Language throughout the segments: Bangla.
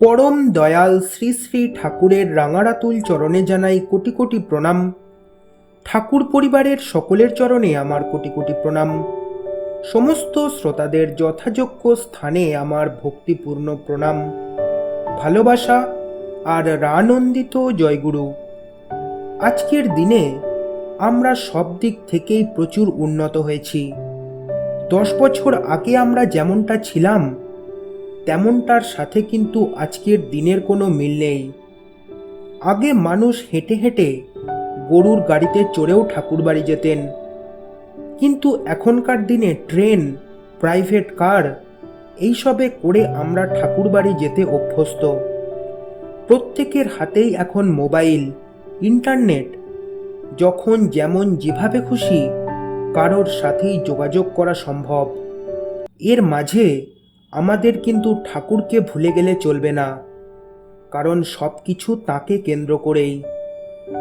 পরম দয়াল শ্রী শ্রী ঠাকুরের রাঙারাতুল চরণে জানাই কোটি কোটি প্রণাম। ঠাকুর পরিবারের সকলের চরণে আমার কোটি কোটি প্রণাম। সমস্ত শ্রোতাদের যথাযোগ্য স্থানে আমার ভক্তিপূর্ণ প্রণাম। ভালোবাসা আর রানন্দিত জয়গুরু। আজকের দিনে আমরা সব দিক থেকেই প্রচুর উন্নত হয়েছি। দশ বছর আগে আমরা যেমনটা ছিলাম তেমনটার সাথে কিন্তু আজকের দিনের কোনো মিল নেই। আগে মানুষ হেঁটে হেঁটে গরুর গাড়িতে চড়েও ঠাকুরবাড়ি যেতেন। কিন্তু এখনকার দিনে ট্রেন, প্রাইভেট কার, এইসবে করে আমরা ঠাকুরবাড়ি যেতে অভ্যস্ত। প্রত্যেকের হাতেই এখন মোবাইল, ইন্টারনেট। যখন যেমন যেভাবে খুশি কারোর সাথেই যোগাযোগ করা সম্ভব। এর মাঝে আমাদের কিন্তু ঠাকুরকে ভুলে গেলে চলবে না। কারণ সব কিছু তাকে কেন্দ্র করেই।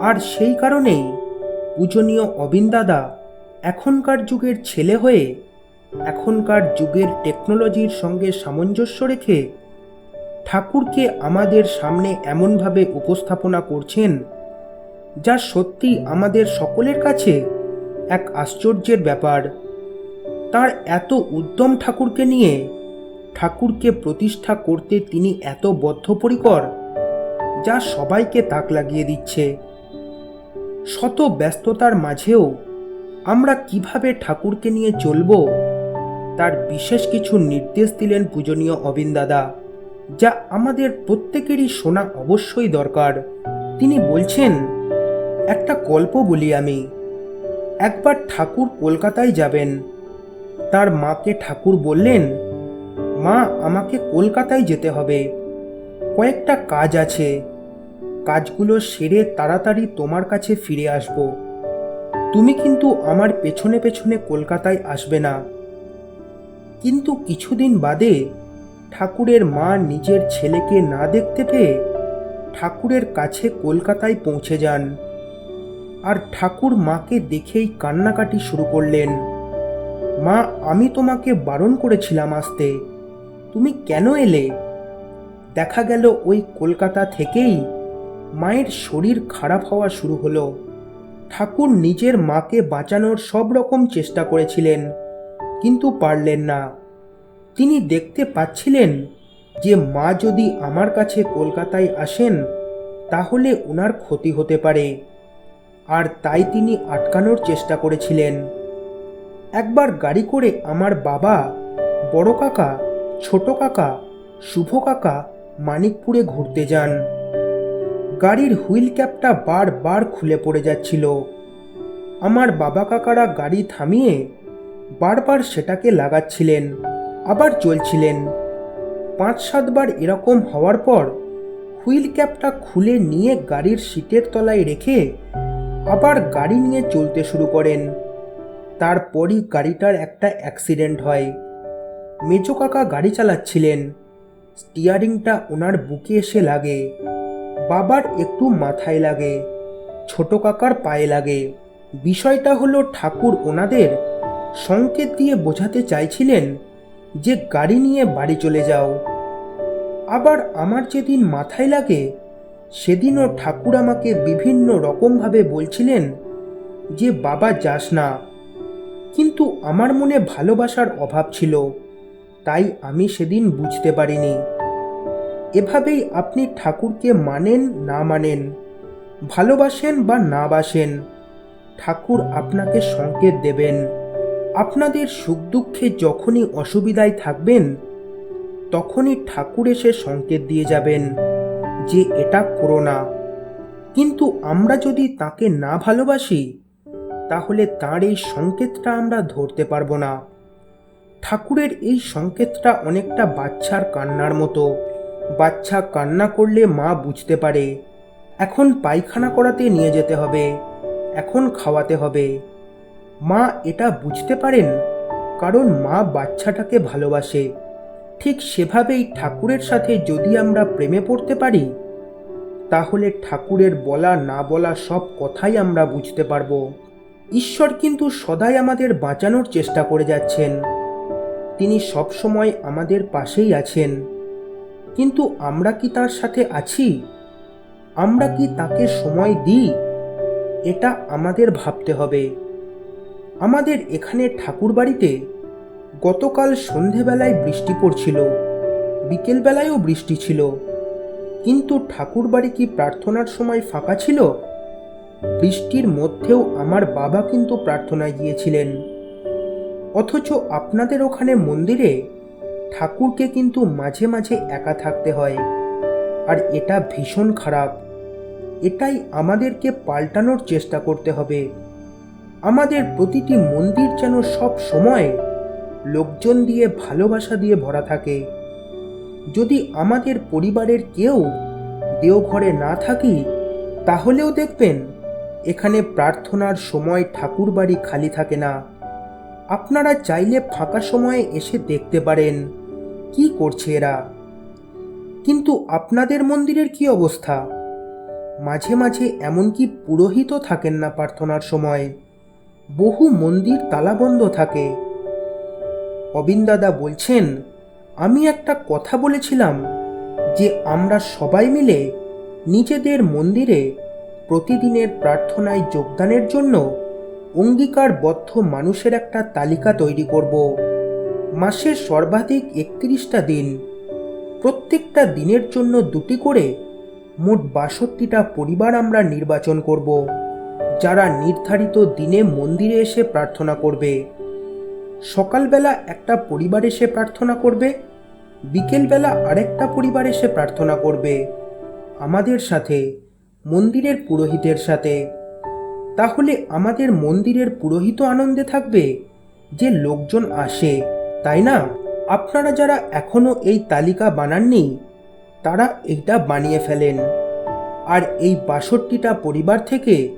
আর সেই কারণেই পূজনীয় অবিন্দাদা এখনকার যুগের ছেলে হয়ে এখনকার যুগের টেকনোলজির সঙ্গে সামঞ্জস্য রেখে ঠাকুরকে আমাদের সামনে এমনভাবে উপস্থাপনা করছেন, যা সত্যি আমাদের সকলের কাছে এক আশ্চর্যের ব্যাপার। তার এত উদ্যম ঠাকুরকে নিয়ে ঠাকুরকে প্রতিষ্ঠা করতে তিনি এত বদ্ধপরিকর, যা সবাইকে তাক লাগিয়ে দিচ্ছে। শত ব্যস্ততার মাঝেও আমরা কীভাবে ঠাকুরকে নিয়ে চলব, তার বিশেষ কিছু নির্দেশ দিলেন পূজনীয় অবিন দাদা, যা আমাদের প্রত্যেকেরই শোনা অবশ্যই দরকার। তিনি বলছেন, একটা গল্প বলি আমি। একবার ঠাকুর কলকাতায় যাবেন। তার মাকে ঠাকুর বললেন মা, আমাকে কলকাতায় যেতে হবে। কয়েকটা কাজ আছে। কাজগুলো সেরে তাড়াতাড়ি তোমার কাছে ফিরে আসব। তুমি কিন্তু আমার পেছনে পেছনে কলকাতায় আসবে না। কিন্তু কিছুদিন বাদে ঠাকুরের মা নিজের ছেলেকে না দেখতে পেয়ে ঠাকুরের কাছে কলকাতায় পৌঁছে যান। আর ঠাকুর মাকে দেখেই কান্নাকাটি শুরু করলেন। মা, আমি তোমাকে বারণ করেছিলাম আসতে। তুমি কেন এলে? দেখা গেল ওই কলকাতা থেকেই মায়ের শরীর খারাপ হওয়া শুরু হলো। ঠাকুর নিজের মাকে বাঁচানোর সব রকম চেষ্টা করেছিলেন, কিন্তু পারলেন না। তিনি দেখতে পাচ্ছিলেন যে মা যদি আমার কাছে কলকাতায় আসেন, তাহলে ওনার ক্ষতি হতে পারে। আর তাই তিনি আটকানোর চেষ্টা করেছিলেন। একবার গাড়ি করে আমার বাবা, বড় কাকা ছোট কাকা, শুভ কাকা মানিকপুরে ঘুরতে যান। গাড়ির হুইল ক্যাপটা বারবার খুলে পড়ে যাচ্ছিল। আমার বাবা কাকারা গাড়ি থামিয়ে বারবার সেটাকে লাগাচ্ছিলেন, আবার চলছিলেন। পাঁচ সাতবার এরকম হওয়ার পর হুইল ক্যাপটা খুলে নিয়ে গাড়ির সিটের তলায় রেখে আবার গাড়ি নিয়ে চলতে শুরু করেন। তারপরই গাড়িটার একটা অ্যাক্সিডেন্ট হয়। মেজো কাকা গাড়ি চালাচ্ছিলেন। স্টিয়ারিংটা ওনার বুকে এসে লাগে। বাবার একটু মাথায় লাগে। ছোট কাকার পায়ে লাগে। বিষয়টা হলো ঠাকুর ওনাদের সংকেত দিয়ে বোঝাতে চাইছিলেন যে গাড়ি নিয়ে বাড়ি চলে যাও। আবার আমার যেদিন মাথায় লাগে, সেদিনও ঠাকুর আমাকে বিভিন্ন রকমভাবে বলছিলেন যে বাবা যাস না। কিন্তু আমার মনে ভালোবাসার অভাব ছিল। তাই আমি সেদিন বুঝতে পারিনি। এভাবেই আপনি ঠাকুরকে মানেন না মানেন, ভালোবাসেন বা না বাসেন, ঠাকুর আপনাকে সংকেত দেবেন। আপনাদের সুখ দুঃখে যখনই অসুবিধায় থাকবেন, তখনই ঠাকুর এসে সংকেত দিয়ে যাবেন যে এটা করো না। কিন্তু আমরা যদি তাকে না ভালোবাসি, তাহলে তার এই সংকেতটা আমরা ধরতে পারব না। ঠাকুরের এই সংকেতটা অনেকটা বাচ্চার কান্নার মতো। বাচ্চা কান্না করলে মা বুঝতে পারে, এখন পায়খানা করাতে নিয়ে যেতে হবে, এখন খাওয়াতে হবে। মা এটা বুঝতে পারেন, কারণ মা বাচ্চাটাকে ভালোবাসে। ঠিক সেভাবেই ঠাকুরের সাথে যদি আমরা প্রেমে পড়তে পারি, তাহলে ঠাকুরের বলা না বলা সব কথাই আমরা বুঝতে পারব। ঈশ্বর কিন্তু সদাই আমাদের বাঁচানোর চেষ্টা করে যাচ্ছেন। তিনি সবসময় আমাদের পাশেই আছেন। কিন্তু আমরা কি তার সাথে আছি? আমরা কি তাকে সময় দিই? এটা আমাদের ভাবতে হবে। আমাদের এখানে ঠাকুর বাড়িতে গতকাল সন্ধেবেলায় বৃষ্টি পড়ছিল, বিকেলবেলায়ও বৃষ্টি ছিল। কিন্তু ঠাকুর বাড়ি কি প্রার্থনার সময় ফাঁকা ছিল? বৃষ্টির মধ্যেও আমার বাবা কিন্তু প্রার্থনায় গিয়েছিলেন। অথচ আপনাদের ওখানে মন্দিরে ঠাকুরকে কিন্তু মাঝে মাঝে একা থাকতে হয়। আর এটা ভীষণ খারাপ। এটাই আমাদেরকে পাল্টানোর চেষ্টা করতে হবে। আমাদের প্রতিটি মন্দির যেন সব সময় লোকজন দিয়ে, ভালোবাসা দিয়ে ভরা থাকে। যদি আমাদের পরিবারের কেউ দেওঘরে না থাকি, তাহলেও দেখবেন এখানে প্রার্থনার সময় ঠাকুর বাড়ি খালি থাকে না। আপনারা চাইলে ফাঁকা সময়ে এসে দেখতে পারেন। কি করছে এরা? কিন্তু আপনাদের মন্দিরের কি অবস্থা? মাঝে মাঝে এমনকি পুরোহিতও থাকেন না প্রার্থনার সময়। বহু মন্দির তালাবন্ধ থাকে। অবিন্দাদা বলছেন, আমি একটা কথা বলেছিলাম যে আমরা সবাই মিলে নিজেদের মন্দিরে প্রতিদিনের প্রার্থনায় যোগদানের জন্য অঙ্গীকারবদ্ধ মানুষের একটা তালিকা তৈরি করব। মাসের সর্বাধিক একত্রিশটা দিন। প্রত্যেকটা দিনের জন্য দুটি করে মোট বাষট্টিটা পরিবার আমরা নির্বাচন করব, যারা নির্ধারিত দিনে মন্দিরে এসে প্রার্থনা করবে। সকালবেলা একটা পরিবার এসে প্রার্থনা করবে, বিকেলবেলা আরেকটা পরিবার এসে প্রার্থনা করবে। আমাদের সাথে, মন্দিরের পুরোহিতের সাথে। তাহলে আমাদের মন্দিরের পুরোহিত আনন্দে থাকবে? যে লোকজন আসে, তাই না? আপনারা যারা এখনও এই তালিকা বানাননি, তারা এইটা বানিয়ে ফেলেন। আর এই বাষট্টিটা পরিবার থেকে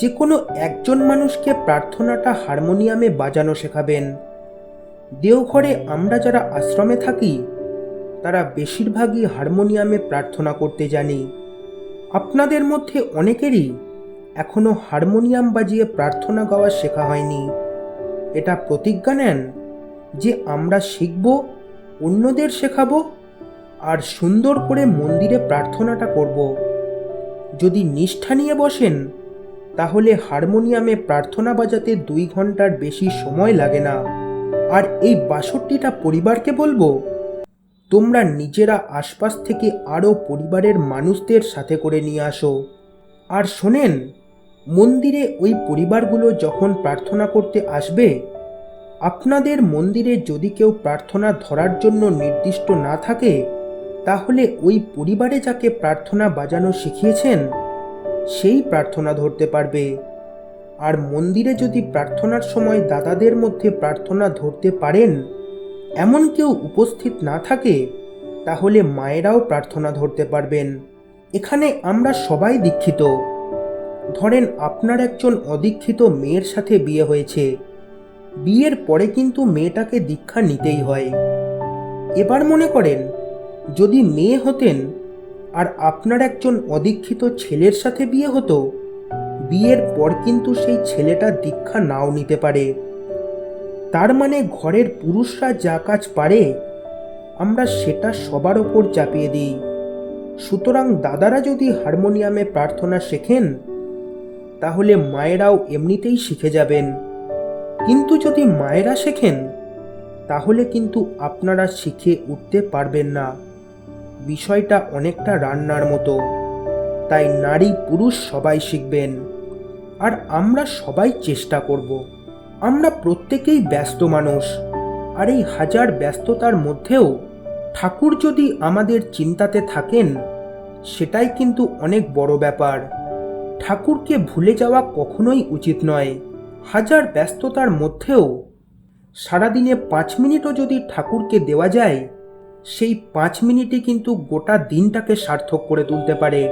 যে কোনো একজন মানুষকে প্রার্থনাটা হারমোনিয়ামে বাজানো শেখাবেন। দেওঘরে আমরা যারা আশ্রমে থাকি, তারা বেশিরভাগই হারমোনিয়ামে প্রার্থনা করতে জানি। আপনাদের মধ্যে অনেকেরই এখনও হারমোনিয়াম বাজিয়ে প্রার্থনা গাওয়া শেখা হয়নি। এটা প্রতিজ্ঞা নেন যে আমরা শিখব, অন্যদের শেখাবো আর সুন্দর করে মন্দিরে প্রার্থনাটা করব। যদি নিষ্ঠা নিয়ে বসেন, তাহলে হারমোনিয়ামে প্রার্থনা বাজাতে দুই ঘণ্টার বেশি সময় লাগে না। আর এই বাষট্টিটা পরিবারকে বলব, তোমরা নিজেরা আশপাশ থেকে আরও পরিবারের মানুষদের সাথে করে নিয়ে আসো। আর শোনেন মন্দিরে ওই পরিবারগুলো যখন প্রার্থনা করতে আসবে, আপনাদের মন্দিরে যদি কেউ প্রার্থনা ধরার জন্য নির্দিষ্ট না থাকে, তাহলে ওই পরিবারে যাকে প্রার্থনা বাজানো শিখিয়েছেন, সেই প্রার্থনা ধরতে পারবে। আর মন্দিরে যদি প্রার্থনার সময় দাদাদের মধ্যে প্রার্থনা ধরতে পারেন, এমন কেউ উপস্থিত না থাকে, তাহলে মায়েরাও প্রার্থনা ধরতে পারবেন। এখানে আমরা সবাই দীক্ষিত। ধরেন আপনার একজন অদীক্ষিত মেয়ের সাথে বিয়ে হয়েছে। বিয়ের পরে কিন্তু মেয়েটাকে দীক্ষা নিতেই হয়। এবার মনে করেন, যদি মেয়ে হতেন আর আপনার একজন অদীক্ষিত ছেলের সাথে বিয়ে হতো, বিয়ের পর কিন্তু সেই ছেলেটা দীক্ষা নাও নিতে পারে। তার মানে ঘরের পুরুষরা যা কাজ পারে, আমরা সেটা সবার ওপর চাপিয়ে দিই। সুতরাং দাদারা যদি হারমোনিয়ামে প্রার্থনা শেখেন তাহলে মায়েরাও এমনিতেই শিখে যাবেন। কিন্তু যদি মায়েরা শেখেন, তাহলে কিন্তু আপনারা শিখে উঠতে পারবেন না। বিষয়টা অনেকটা রান্নার মতো। তাই নারী পুরুষ সবাই শিখবেন। আর আমরা সবাই চেষ্টা করব। আমরা প্রত্যেকেই ব্যস্ত মানুষ। আর এই হাজার ব্যস্ততার মধ্যেও ঠাকুর যদি আমাদের চিন্তাতে থাকেন, সেটাই কিন্তু অনেক বড় ব্যাপার। ঠাকুরকে ভুলে যাওয়া কখনোই উচিত নয়। হাজার ব্যস্ততার মধ্যেও সারাদিনে পাঁচ মিনিটও যদি ঠাকুরকে দেওয়া যায়, সেই পাঁচ মিনিটই কিন্তু গোটা দিনটাকে সার্থক করে তুলতে পারে।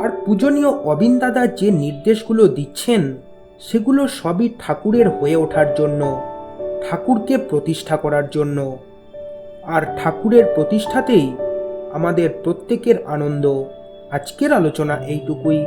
আর পূজনীয় অবিন দাদা যে নির্দেশগুলো দিচ্ছেন, সেগুলো সবই ঠাকুরের হয়ে ওঠার জন্য, ঠাকুরকে প্রতিষ্ঠা করার জন্য। আর ঠাকুরের প্রতিষ্ঠাতেই আমাদের প্রত্যেকের আনন্দ। আজকের আলোচনা এইটুকুই।